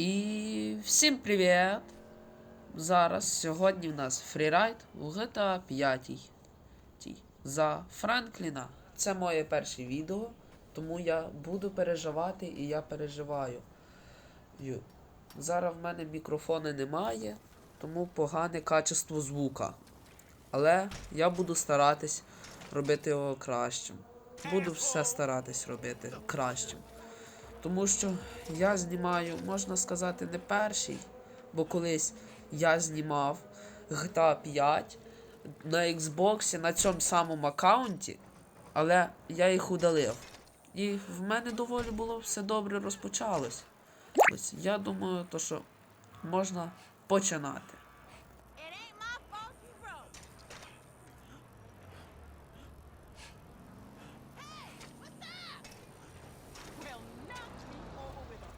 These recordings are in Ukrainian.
І всім привіт! Зараз сьогодні в нас фрірайд у GTA 5 Ті. за Франкліна. Це моє перше відео, тому я буду переживати і я переживаю. Зараз в мене мікрофона немає, тому погане качество звука. Але я буду старатись робити його кращим. Буду все старатись робити кращим. Тому що я знімаю, можна сказати, не перший, бо колись я знімав GTA 5 на Xbox на цьому самому аккаунті, але я їх удалив. І в мене доволі було все добре розпочалось. Ось я думаю, то що можна починати.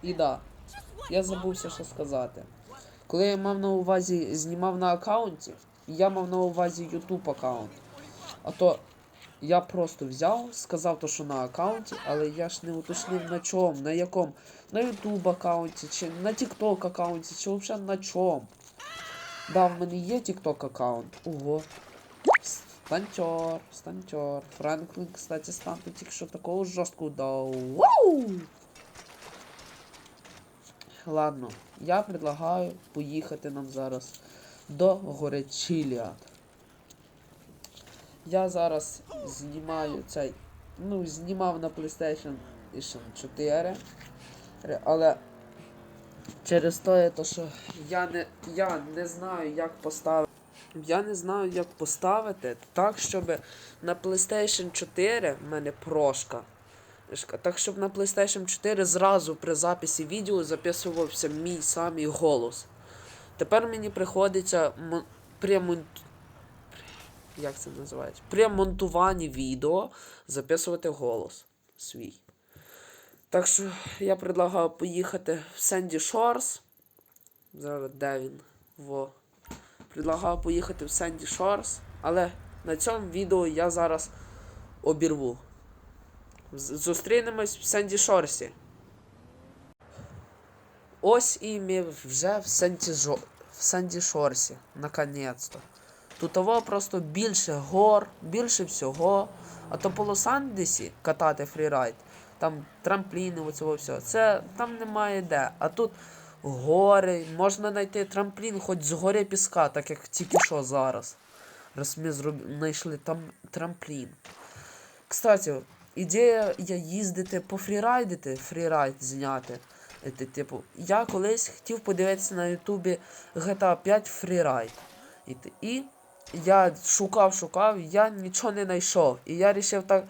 І да, я забувся що сказати. Коли я мав на увазі знімав на аккаунті, я мав на увазі YouTube аккаунт. А то я просто взяв, сказав то, що на аккаунті, але я ж не уточнив на чому, на якому. На YouTube аккаунті, чи на TikTok аккаунті, чи взагалі на чому. Да, в мене є TikTok аккаунт. Ого. Стантер, стантер. Франклін, кстати, станту тільки що такого жорстку дав. Вау! Ладно, я предлагаю поїхати нам зараз до гори. Я зараз знімаю цей. Ну, знімав на PlayStation 4. Але через те, що я не, я не знаю, як поставити. Я не знаю, як поставити так, щоб на PlayStation 4 в мене прошка. Так, щоб на PlayStation 4 зразу при записі відео записувався мій самий голос. Тепер мені приходиться при як це називається? При монтуванні відео записувати голос свій. Так що я предлагаю поїхати в Сенді Шорс. Зараз де він? Во. Предлагаю поїхати в Сенді Шорс, але на цьому відео я зараз обірву. Зустрінемось в Сенді Шорсі. Ось і ми вже в Сенді, Жо... в Сенді Шорсі. Наконець-то. Тут того просто більше гор, більше всього. А то по Лос-Анджелесі катати фрірайд, там трампліни, оцього всього. Це там немає де. А тут гори, можна знайти трамплін хоч з гори піска, так як тільки що зараз. Раз ми знайшли там трамплін. Кстати, ідея я їздити пофрірайдити, фрірайд зняти. Е, Типу, я колись хотів подивитися на Ютубі GTA 5 фрірайд. І я шукав, шукав, я нічого не знайшов. І я вирішив так,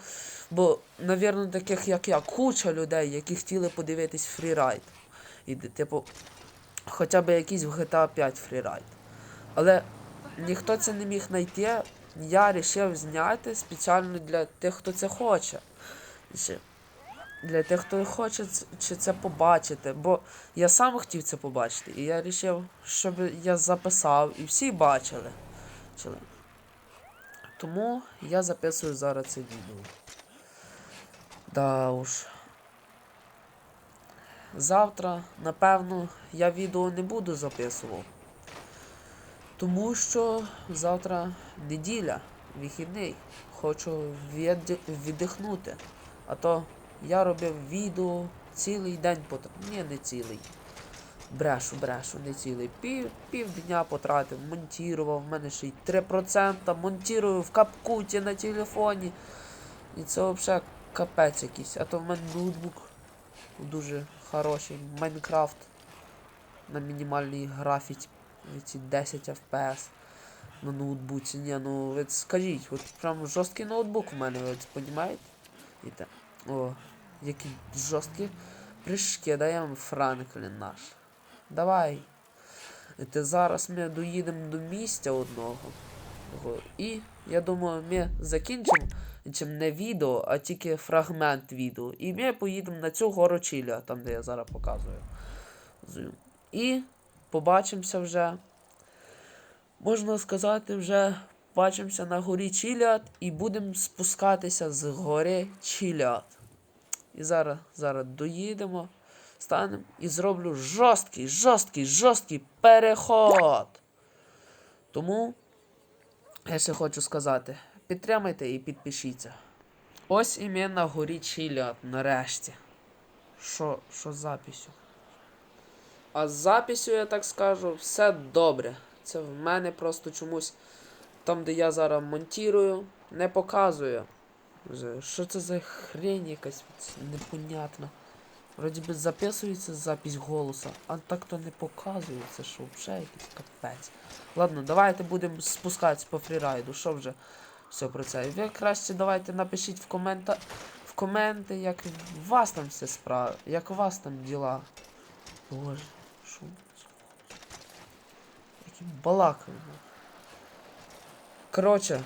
бо, навірно, таких як я, куча людей, які хотіли подивитись фрірайд. І, типу, хоча б якийсь в GTA 5 фрірайд. Але ніхто це не міг знайти. Я вирішив зняти спеціально для тих, хто це хоче. Для тих, хто хоче це побачити. Бо я сам хотів це побачити. І я вирішив, щоб я записав і всі бачили. Тому я записую зараз це відео. Да уж. Завтра, напевно, я відео не буду записувати. Тому що завтра неділя, вихідний. Хочу віддихнути. А то я робив відео цілий день потратив. Ні, не цілий. Брешу, брешу, не цілий. Пів, півдня потратив, монтірував, в мене ще й 3% монтірую в капкуті на телефоні. І це взагалі капець якийсь. А то в мене ноутбук дуже хороший. Майнкрафт на мінімальній графіці ці 10 FPS на ноутбуці. Ні, ну ви скажіть, от прям жорсткий ноутбук у мене, ви понімаєте? І те. О, які жорсткі прыжки даємо Франклін наш. Давай. І зараз ми доїдемо до місця одного. І я думаю, ми закінчимо чим не відео, а тільки фрагмент відео. І ми поїдемо на цю гору Чіля, там де я зараз показую. І побачимося вже. Можна сказати, вже бачимося на горі Чілят і будемо спускатися з гори Чілят. І зараз, зараз доїдемо, станемо і зроблю жорсткий, жорсткий, жорсткий переход. Тому я ще хочу сказати: підтримайте і підпишіться. Ось і ми на горі Чиліат, нарешті. Що, що з записю? А з записю, я так скажу, все добре. Це в мене просто чомусь там, де я зараз монтірую, не показує. Що це за хрень якась непонятна. Вроді би записується запись голоса, а так то не показує. Це що, вже якийсь капець. Ладно, давайте будемо спускатися по фрірайду. Що вже все про це? Ви краще давайте напишіть в комента... в коменти, як у вас там все справа, як у вас там діла. Боже, балакаємо. Коротше,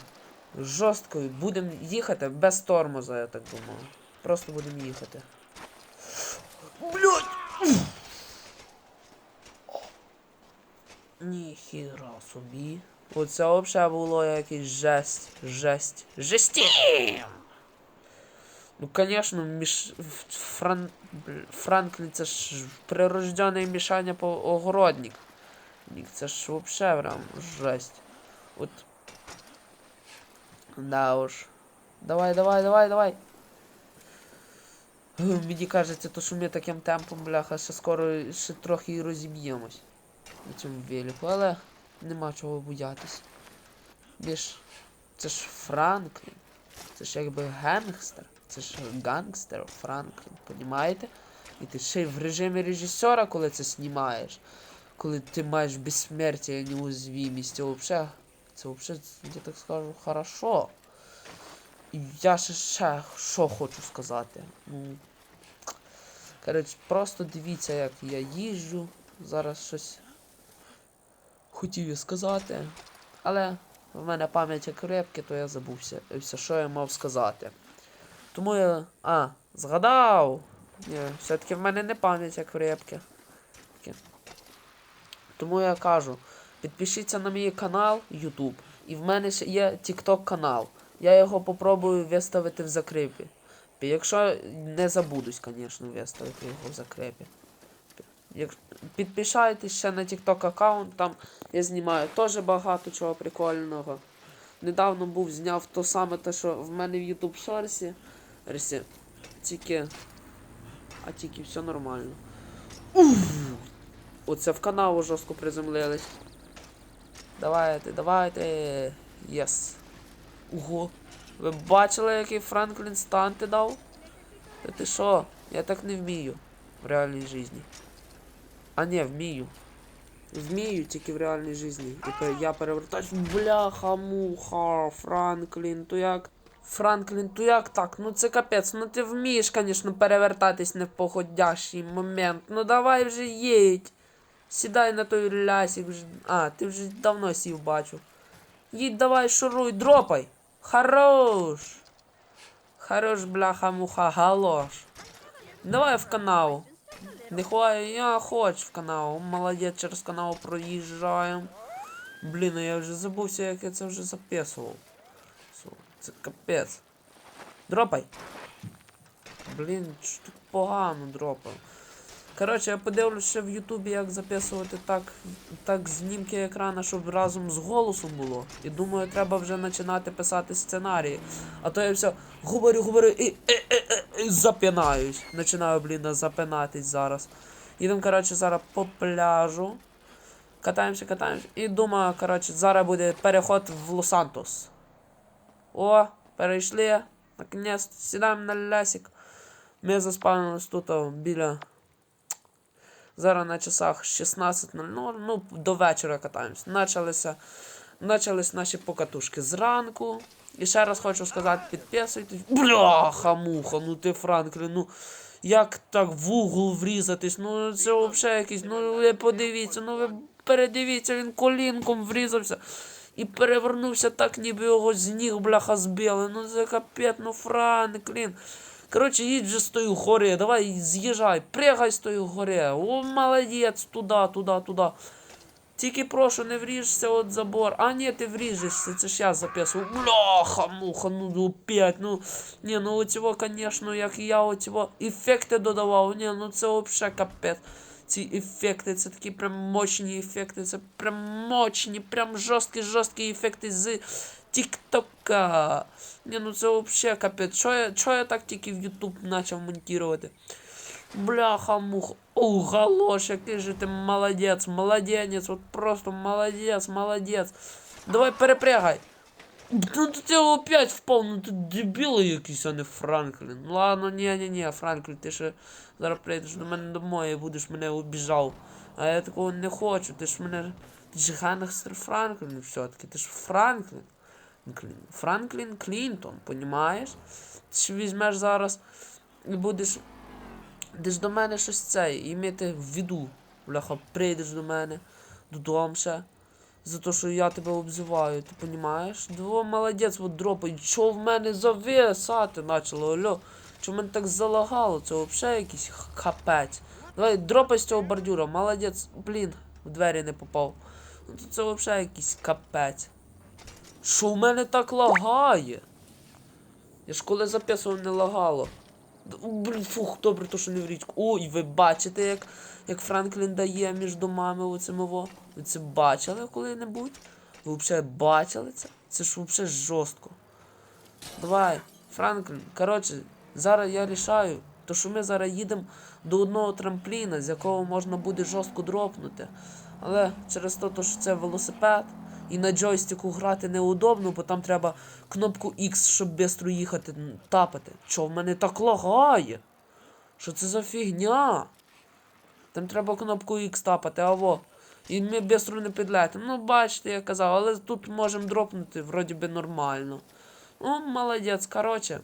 жорстко будемо їхати без тормоза, я так думаю. Просто будемо їхати. Блять! Ніхіра собі. Оце взагалі було якийсь жесть. Жесть. Жестім! Ну, конечно, міш... Фран... Франклін це ж прирождений мішання по огородник. Нік, Це ж вообще прям жесть. От. Да уж. Давай, давай, давай, давай. Мені кажеться, то що ми таким темпом, бляха, ще скоро ще трохи і розіб'ємось на цьому велику, але нема чого боятись. Більш це ж Франклін. Це ж якби гангстер. Це ж гангстер Франклін, понімаєте? І ти ще й в режимі режисера, коли це знімаєш. Коли ти маєш безсмертя і неуязвімість, це взагалі, це взагалі, я так скажу, хорошо. І я ще ще що хочу сказати. Ну, коротше, просто дивіться, як я їжджу. Зараз щось хотів сказати. Але в мене пам'ять як крепке, то я забувся. Все, що я мав сказати. Тому я. А, згадав! Все-таки в мене не пам'ять як крепке. Тому я кажу, підпишіться на мій канал YouTube. І в мене ще є TikTok канал. Я його попробую виставити в закріпі. Якщо не забудусь, звісно, виставити його в закрепі. Підпишайтесь ще на TikTok аккаунт, там я знімаю теж багато чого прикольного. Недавно був зняв то саме те, що в мене в YouTube. Ресі. Тільки. А тільки все нормально. Уф! Оце в канаву жорстко приземлились. Давайте, давайте. Єс. Ого. Ви бачили, який Франклін станти дав? Та ти що? Я так не вмію в реальній житті. А не, вмію. Вмію тільки в реальній житті. І я перевертаюсь. Бляха, муха, Франклін, то як. Франклін, то як так? Ну це капець. Ну ти вмієш, звісно, перевертатись не в погодящий момент. Ну давай вже їдь. Сідай на той лясик вже. А, ти вже давно сів бачу. Їдь давай, шуруй, дропай. Хорош. Хорош, бляха, муха, галош. Давай в канал. Не хваю, я хочу в канал. Молодець, через канал проїжджаємо. Блін, а я вже забувся, як я це вже записував. Су, Це капець. Дропай. Блін, що так погано дропав. Коротше, я подивлюся в Ютубі, як записувати так, так знімки екрана, щоб разом з голосом було. І думаю, треба вже починати писати сценарії. А то я все говорю, говорю і, і, і, і, і запинаюсь. Починаю, блін, запинатись зараз. Їдемо, коротше, зараз по пляжу. Катаємося, катаємося. І думаю, коротше, зараз буде переход в Лос-Сантос. О, перейшли. Наконець, сідаємо на лясик. Ми заспавнились тут біля. Зараз на часах 16.00, ну, до вечора катаємось. Началися, начались наші покатушки зранку. І ще раз хочу сказати, підписуйтесь. Бляха, муха, ну ти Франклін, ну як так в угол врізатись? Ну це взагалі якийсь, ну ви подивіться, ну ви передивіться, він колінком врізався. І перевернувся так, ніби його з ніг бляха збили. Ну це капець, ну Франклін. Коротше, їдь вже з тої гори, давай з'їжджай, пригай з тої гори. О, молодець, туди, туди, туди. Тільки прошу, не вріжся от забор. А ні, ти вріжешся, це ж я записував. Бляха, муха, ну опять, ну. Ні, ну оцього, конечно, як я оцього ефекти додавав. Ні, ну це вообще капець. Ці ефекти, це такі прям мощні ефекти, це прям мощні, прям жорсткі, жорсткі ефекти з Тіктока. Ні, ну це вообще капець. Чо я, чо я так тільки в Ютуб почав монтувати? Бляха муха. О, галош, який же ти молодець, молоденець, от просто молодець, молодець. Давай перепрягай. Ну ти опять впав, ну ти дебіл якийсь, а не Франклін. Ладно, ні, ні, ні, Франклін, ти ще зараз прийдеш до мене домой і будеш мене обіжав. А я такого не хочу, ти ж мене. Ти ж Гангстер Франклін все-таки, ти ж Франклін. Клін- Франклін Клінтон, понімаєш? Ти візьмеш зараз і будеш десь до мене щось це, і мати в віду. Бляха, прийдеш до мене, додому ще. За те, що я тебе обзиваю, ти понімаєш? Дво, молодець, от дропай. Чо в мене зависати почало, алло? Чо в мене так залагало? Це взагалі якийсь х- капець. Давай, дропай з цього бордюра, молодець. Блін, в двері не попав. Це взагалі якийсь капець. Що в мене так лагає? Я ж коли записував, не лагало. Блін, фух, добре, то що не в річку. Ой, ви бачите, як, як Франклін дає між домами оцим во? Ви це бачили коли-небудь? Ви взагалі бачили це? Це ж взагалі жорстко. Давай, Франклін, коротше, зараз я рішаю, то що ми зараз їдемо до одного трампліна, з якого можна буде жорстко дропнути. Але через те, що це велосипед, і на джойстику грати неудобно, бо там треба кнопку X, щоб швидко їхати, тапати. Чо в мене так лагає? Що це за фігня? Там треба кнопку X тапати, аво. І ми швидко не підлетимо. Ну, бачите, я казав, але тут можемо дропнути, вроді би нормально. Ну, молодець, коротше.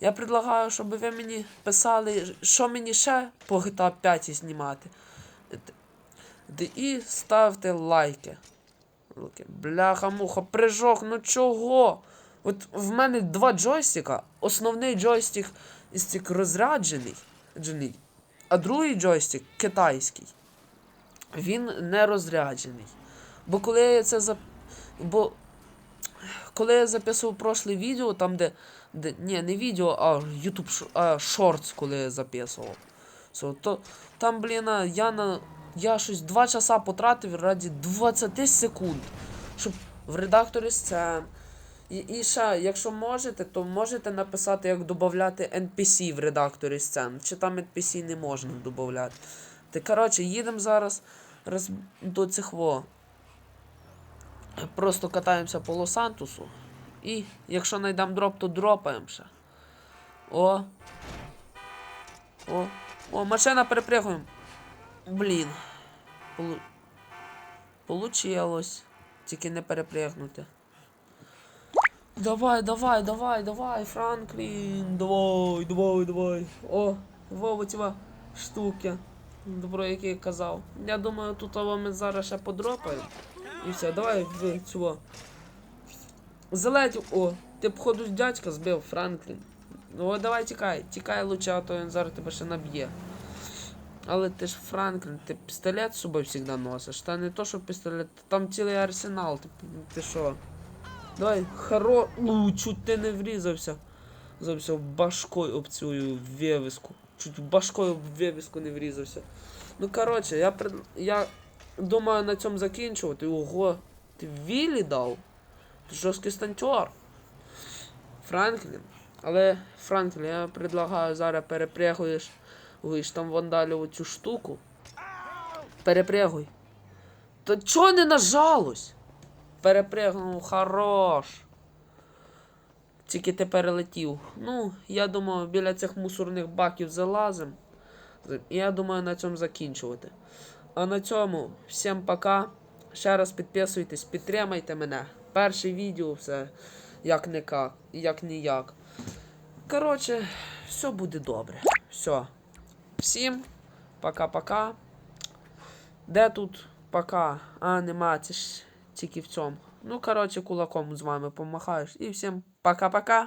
Я предлагаю, щоб ви мені писали, що мені ще по GTA 5 знімати. І ставте лайки. Бляха-муха, прижок, ну чого? От в мене два джойстика. Основний джойстик цих розряджений, а другий джойстик китайський. Він не розряджений. Бо коли я це за. Бо коли я записував прошле відео, там де. де ні, не відео, а YouTube а, шортс, коли я записував. So, то там, блін, я на. Я щось 2 часа потратив раді 20 секунд. Щоб в редакторі сцен. І, і ще, якщо можете, то можете написати, як додати NPC в редакторі сцен. Чи там NPC не можна додати. Ти, коротше, їдемо зараз роз... до цих во. Просто катаємося по Лос-Сантусу. І якщо знайдемо дроп, то дропаємо ще. О. О. О, машина перепрягуємо. Блін. Полу... Получилось. Тільки не перепрягнути. Давай, давай, давай, давай, Франклін. Давай, давай, давай. О, Вова, ці штуки. Добро, як я казав. Я думаю, тут ми зараз ще подропаємо. І все, давай в цього. Залетів. О, ти походу дядька збив, Франклін. Ну давай тікай, тікай лучше, а то він зараз тебе ще наб'є. Але ти ж Франклін, ти пістолет з собою завжди носиш. Та не то, що пістолет, там цілий арсенал. Ти, ти що? Давай, хоро. У, чуть ти не врізався. Зався башкою об цю вивіску. Чуть башкою об вивіску не врізався. Ну коротше, я пред... я думаю на цьому закінчувати. Ого, ти Віллі дав? Ти жорсткий стантер. Франклін. Але Франклін, я предлагаю зараз перепрягуєш виш там вандалю цю штуку. Перепрягуй. Та чого не нажалось? Перепрягнув, хорош. Тільки ти перелетів. Ну, я думаю, біля цих мусорних баків залазим. Я думаю на цьому закінчувати. А на цьому всім пока. Ще раз підписуйтесь, підтримайте мене. Перше відео все як не как, як ніяк. Коротше, все буде добре. Все. Всім пока-пока. Де тут пока? А, нема, це ж тільки в цьому. Ну, коротше, кулаком з вами помахаєш. І всім пока-пока.